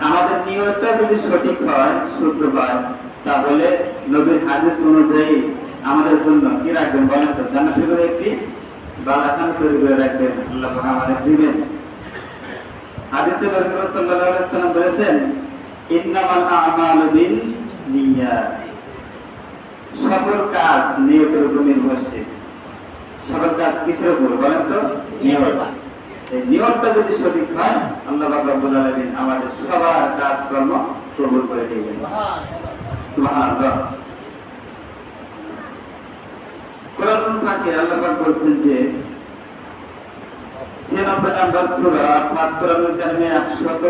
আমাদের নিয়তটা যদি সঠিক হয়, শুদ্ধ হয়, তাহলে নবীর হাদিস অনুযায়ী আমাদের জন্য কি রাখবেন বলেন তো? জান্নাতের করে একটি বালাখান তৈরি করে রাখবেন। আমাদের দিবেন। হাদিসে রাসূল সাল্লাম বলেছেন, ইন্নামাল আমালু বিন নিয়াত। সকল কাজ নিয়তের উপর নির্ভরশীল। সকল কাজ কিসের উপর বলেন তো? নিয়ত। এই নিয়তটা যদি সঠিক হয় আল্লাহ পাক রব্বুল আলামিন আমাদের সবার কাজকর্ম কবুল করে সুবহানাল্লাহ। কোরআন পাকে আল্লাহ পাক বলছেন যে ছিয়ানব্বই নাম্বার সূরা অর্থাৎ কোরআনুল কারিমে একশত